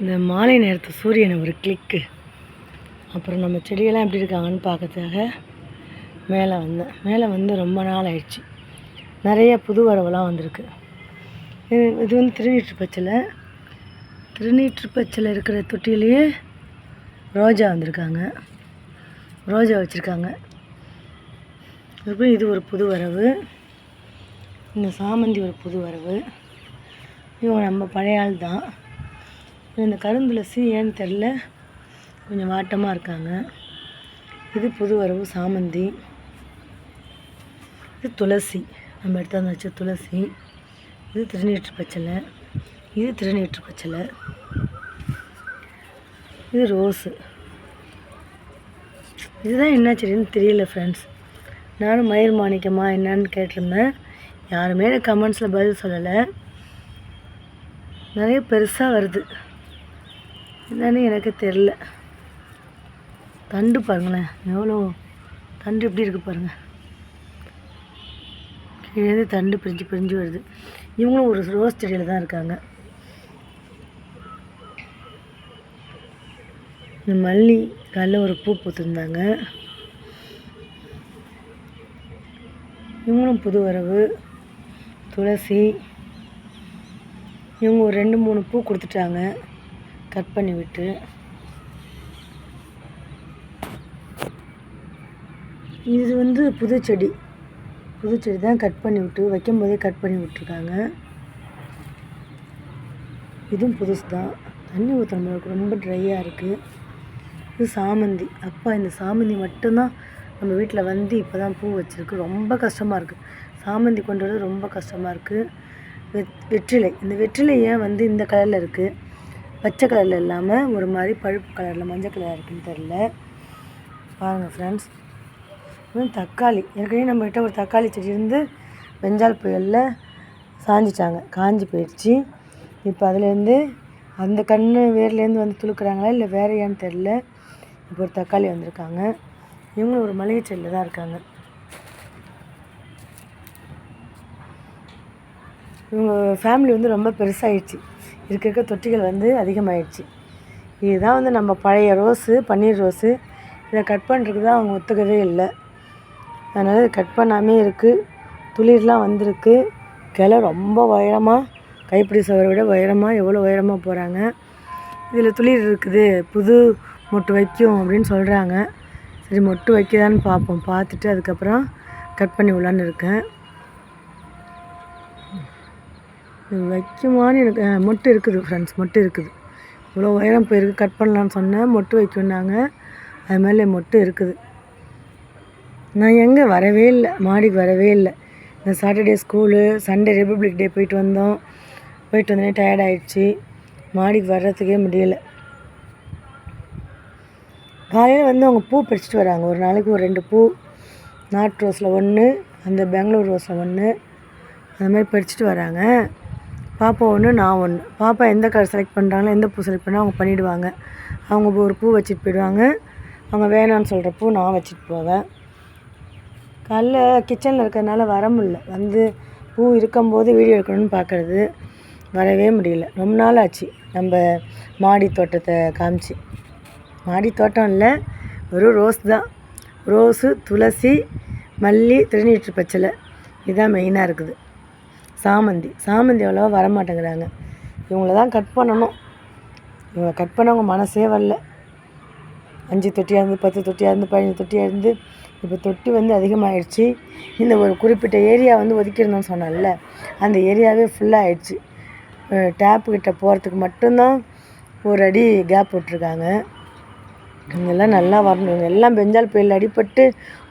இந்த மாலை நேரத்து சூரியனை ஒரு கிளிக்கு அப்புறம் நம்ம செடியெல்லாம் எப்படி இருக்காங்கன்னு பார்க்கறதுக்காக மேலே வந்தேன். மேலே வந்து ரொம்ப நாள் ஆயிடுச்சு. நிறைய புது வரவெல்லாம் வந்திருக்கு. இது இது வந்து திருநீற்று பச்சில். திருநீற்று பச்சில் இருக்கிற தொட்டிலேயே ரோஜா வந்திருக்காங்க. ரோஜா வச்சுருக்காங்க. அதுக்கப்புறம் இது ஒரு புது வரவு. இந்த சாமந்தி ஒரு புது வரவு. இவங்க நம்ம பழைய ஆள் தான். இந்த கருந்துளசி ஏன்னு தெரில. கொஞ்சம் வாட்டமாக இருக்காங்க. இது புது வரவு சாமந்தி. இது துளசி. நம்ம எடுத்து வச்ச துளசி. இது திருநீற்று பச்சலை இது திருநீற்று பச்சலை இது ரோஸு. இதுதான் என்ன செடின்னு தெரியல ஃப்ரெண்ட்ஸ் நானும் மயிர் மாணிக்கமா என்னன்னு கேட்டிருந்தேன். யாருமே எனக்கு கமெண்ட்ஸில் பதில் சொல்லலை. நிறைய பெருசாக வருது. என்னன்னு எனக்கு தெரில தண்டு பாருங்களேன் எவ்வளோ தண்டு எப்படி இருக்குது பாருங்கள் கீழேருந்து தண்டு பிரிஞ்சு பிரிஞ்சு வருது. இவங்களும் ஒரு ரோஸ் செடியில் தான் இருக்காங்க. இந்த மல்லி காலைல ஒரு பூ பூத்துருந்தாங்க. இவங்களும் புது வரவு துளசி இவங்க ஒரு ரெண்டு மூணு பூ கொடுத்துட்டாங்க. கட் பண்ணிவிட்டு இது வந்து புது செடி. புது செடி தான் கட் பண்ணி விட்டு வைக்கும்போதே கட் பண்ணி விட்டுருக்காங்க. இதுவும் புதுசு தான். தண்ணி ஊற்றுற ரொம்ப ட்ரையாக இருக்குது இது சாமந்தி. அப்பா இந்த சாமந்தி மட்டும்தான் நம்ம வீட்டில் வந்து இப்போ தான் பூ வச்சுருக்கு. ரொம்ப கஷ்டமாக இருக்குது சாமந்தி கொண்டு வரது ரொம்ப கஷ்டமாக இருக்குது வெத் வெற்றிலை. இந்த வெற்றிலை ஏன் வந்து இந்த கலரில் இருக்குது பச்சை கலரில் இல்லாமல் ஒரு மாதிரி பழுப்பு கலரில் மஞ்சள் கலர் இருக்குன்னு தெரில பாருங்கள் ஃப்ரெண்ட்ஸ் இன்னும் தக்காளி. ஏற்கனவே நம்மகிட்ட ஒரு தக்காளி செடி இருந்து வெஞ்சால் புயலில் சாஞ்சிட்டாங்க. காஞ்சி போயிடுச்சு. இப்போ அதுலேருந்து அந்த கன்று வேர்லேருந்து வந்து துளுக்குறாங்களா இல்லை வேற ஏன்னு தெரில இப்போ ஒரு தக்காளி வந்திருக்காங்க. இவங்களும் ஒரு மளிகை செடியில் தான் இருக்காங்க. இவங்க ஃபேமிலி வந்து ரொம்ப பெருசாகிடுச்சு இருக்க இருக்க தொட்டிகள் வந்து அதிகமாகிடுச்சு இதுதான் வந்து நம்ம பழைய ரோஸு பன்னீர் ரோஸு. இதை கட் பண்ணுறதுக்கு தான் அவங்க ஒத்துக்கவே இல்லை. அதனால் கட் பண்ணாமே இருக்குது துளிர்லாம் வந்திருக்கு. கிளை ரொம்ப உயரமாக கைப்பிடி சவரை விட உயரமாக எவ்வளோ உயரமாக போகிறாங்க இதில் துளிர் இருக்குது. புது மொட்டு வைக்கும் அப்படின்னு சொல்கிறாங்க சரி மொட்டு வைக்கதான்னு பார்ப்போம். பார்த்துட்டு அதுக்கப்புறம் கட் பண்ணி விடலான்னு இருக்கேன் இது வைக்குமான்னு எனக்கு மொட்டு இருக்குது ஃப்ரெண்ட்ஸ் மொட்டு இருக்குது. இவ்வளோ உயரம் போயிருக்கு கட் பண்ணலான்னு சொன்னேன் மொட்டு வைக்கணுன்னாங்க அது மேலே மொட்டு இருக்குது. நான் எங்கே வரவே இல்லை மாடிக்கு வரவே இல்லை. இந்த Saturday school Sunday Republic Day போயிட்டு வந்தோம். போயிட்டு வந்தோடனே டயர்ட் ஆயிடுச்சு. மாடிக்கு வர்றதுக்கே முடியல. காலையில் வந்து அவங்க பூ பறிச்சிட்டு வராங்க. ஒரு நாளைக்கு ஒரு ரெண்டு பூ. நாட் ரோஸில் ஒன்று அந்த பெங்களூர் ரோஸில் ஒன்று அந்த மாதிரி பறிச்சிட்டு வராங்க. பாப்பா ஒன்று நான் ஒன்று பாப்பா எந்த கலர் செலக்ட் பண்ணுறாங்களோ எந்த பூ செலக்ட் பண்ணால் அவங்க பண்ணிவிடுவாங்க அவங்க ஒரு பூ வச்சுட்டு போயிடுவாங்க. அவங்க வேணான்னு சொல்கிற பூ நான் வச்சுட்டு போவேன். காலைல கிச்சனில் இருக்கிறதுனால வர முடில வந்து பூ இருக்கும்போது வீடியோ எடுக்கணும்னு பார்க்குறது வரவே முடியல. ரொம்ப நாள் ஆச்சு. நம்ம மாடி தோட்டத்தை காமிச்சு. மாடி தோட்டம் இல்லை. வெறும் ரோஸ் தான். ரோஸு துளசி மல்லி திருநீற்று பச்சலை இதுதான் மெயினாக இருக்குது. சாமந்தி. சாமந்தி அவ்வளோவா வர மாட்டேங்கிறாங்க இவங்கள தான் கட் பண்ணணும். இவங்களை கட் பண்ணவங்க மனசே வரல. அஞ்சு தொட்டியாக இருந்து பத்து தொட்டியாக இருந்து பதினஞ்சு தொட்டியாக இருந்து இப்போ தொட்டி வந்து அதிகமாகிடுச்சு இந்த ஒரு குறிப்பிட்ட ஏரியா வந்து ஒதுக்கியிருந்தோம்னு சொன்னால அந்த ஏரியாவே ஃபுல்லாக ஆயிடுச்சு. டேப்புக்கிட்ட போகிறதுக்கு மட்டும்தான் ஒரு அடி கேப் விட்டுருக்காங்க. இவங்கெல்லாம் நல்லா வரணும். இவங்க எல்லாம் பெஞ்சால் புயல் அடிபட்டு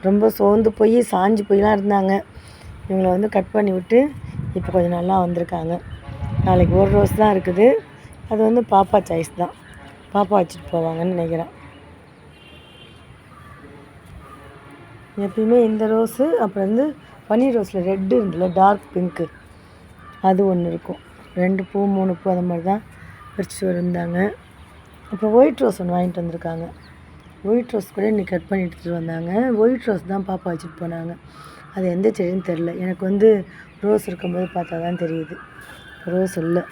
ரொம்ப சோர்ந்து போய் சாஞ்சு போய்லாம் இருந்தாங்க. இவங்களை வந்து கட் பண்ணி விட்டு இப்போ கொஞ்சம் நல்லா வந்திருக்காங்க. நாளைக்கு ஒரு ரோஸ் தான் இருக்குது. அது வந்து பாப்பா சாய்ஸ் தான். பாப்பா வச்சுட்டு போவாங்கன்னு நினைக்கிறேன். எப்பயுமே இந்த ரோஸு அப்புறம் வந்து பன்னீர் ரோஸில் ரெட்டு இருந்துல டார்க் பிங்க்கு அது ஒன்று இருக்கும். ரெண்டு பூ மூணு பூ அந்த மாதிரி தான் பறிச்சுட்டு வந்தாங்க அப்புறம் ஒயிட் ரோஸ் ஒன்று வாங்கிட்டு வந்திருக்காங்க. ஒயிட் ரோஸ் கூட இன்னைக்கு கட் பண்ணி எடுத்துகிட்டு வந்தாங்க. ஒயிட் ரோஸ் தான் பாப்பா வச்சுட்டு போனாங்க. அது எந்த செடின்னு தெரில. எனக்கு வந்து ரோஸ் இருக்கும்போது பார்த்தா தான் தெரியுது. ரோஸ் இல்லை.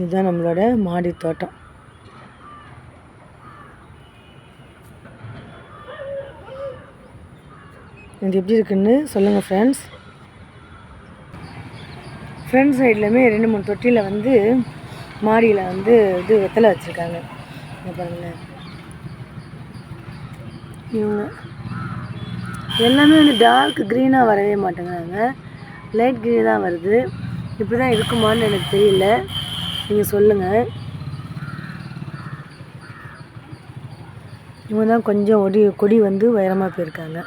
இதுதான் நம்மளோட மாடி தோட்டம். இது எப்படி இருக்குன்னு சொல்லுங்கள் ஃப்ரெண்ட்ஸ் ஃப்ரண்ட் சைட்லேயுமே ரெண்டு மூணு தொட்டியில் வந்து மாடியில் வந்து இது வெத்தலை வச்சுருக்காங்க. என்ன பாருங்களேன் இவங்க எல்லாமே வந்து டார்க் க்ரீனாக வரவே மாட்டேங்கிறாங்க. லைட் க்ரீன் தான் வருது. இப்படி தான் இருக்குமான்னு எனக்கு தெரியல. நீங்கள் சொல்லுங்கள் இவங்க தான் கொஞ்சம் ஒடி கொடி வந்து உயரமாக போயிருக்காங்க.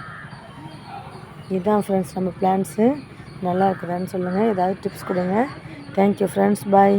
இதுதான் ஃப்ரெண்ட்ஸ் நம்ம பிளான்ஸு நல்லா இருக்குதான்னு சொல்லுங்கள் ஏதாவது டிப்ஸ் கொடுங்க. Thank you friends bye